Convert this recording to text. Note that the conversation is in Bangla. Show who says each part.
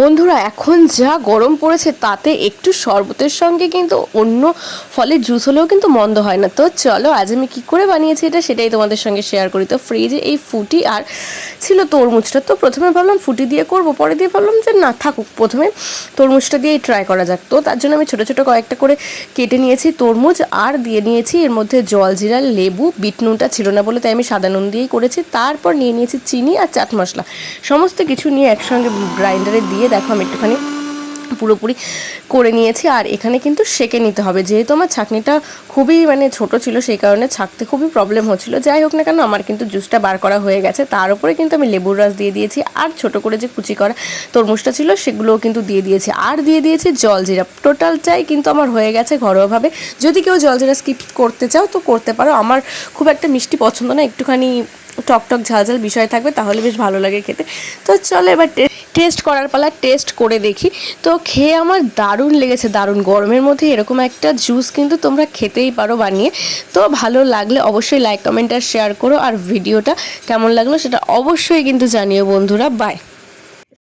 Speaker 1: বন্ধুরা, এখন যা গরম পড়েছে তাতে একটু শরবতের সঙ্গে কিন্তু অন্য ফলের জুস হলেও কিন্তু মন্দ হয় না। তো চলো, আজ আমি কি করে বানিয়েছি এটা সেটাই তোমাদের সঙ্গে শেয়ার করি। তো ফ্রিজে এই ফুটি আর ছিল তরমুজটা। তো প্রথমে ভাবলাম ফুটি দিয়ে করব, পরে দিয়ে ভাবলাম যে না থাকুক, প্রথমে তরমুজটা দিয়েই ট্রাই করা যাক। তো তার জন্য আমি ছোটো ছোটো কয়েকটা করে কেটে নিয়েছি তরমুজ আর দিয়ে নিয়েছি এর মধ্যে জল, জিরা, লেবু, বিট নুনটা ছিল না বলে তাই আমি সাদা নুন দিয়েই করেছি। তারপর নিয়ে নিয়েছি চিনি আর চাট মশলা। সমস্ত কিছু নিয়ে একসঙ্গে গ্রাইন্ডারে দিয়ে দেখো আমি একটুখানি পুরোপুরি করে নিয়েছি, আর এখানে কিন্তু সেকে নিতে হবে। যেহেতু আমার ছাঁকনিটা খুবই মানে ছোট ছিল, সেই কারণে ছাকতে খুবই প্রবলেম হচ্ছিল। যাই হোক না কেন, আমার কিন্তু জুসটা বার করা হয়ে গেছে। তার উপরে কিন্তু আমি লেবুর রস দিয়ে দিয়েছি, আর ছোট করে যে কুচি করা তরমুজটা ছিল, সেগুলোও কিন্তু দিয়ে দিয়েছি। আর দিয়ে দিয়েছি জল জিরা। টোটালটাই কিন্তু আমার হয়ে গেছে ঘরোয়াভাবে। যদি কেউ জল জিরা স্কিপ করতে চাও, তো করতে পারো। আমার খুব একটা মিষ্টি পছন্দ না, একটুখানি টক টক ঝাল ঝাল বিষয় থাকবে, তাহলে বেশ ভালো লাগে খেতে। তো চলো এবার টেস্ট করার পালা টেস্ট করে দেখি। তো খেয়ে আমার দারুণ লেগেছে, দারুণ। গরমের মধ্যে এরকম একটা জুস কিন্তু তোমরা খেতেই পারো বানিয়ে। তো ভালো লাগলে অবশ্যই লাইক কমেন্ট আর শেয়ার করো। আর ভিডিওটা কেমন লাগল সেটা অবশ্যই কিন্তু জানিও বন্ধুরা। বাই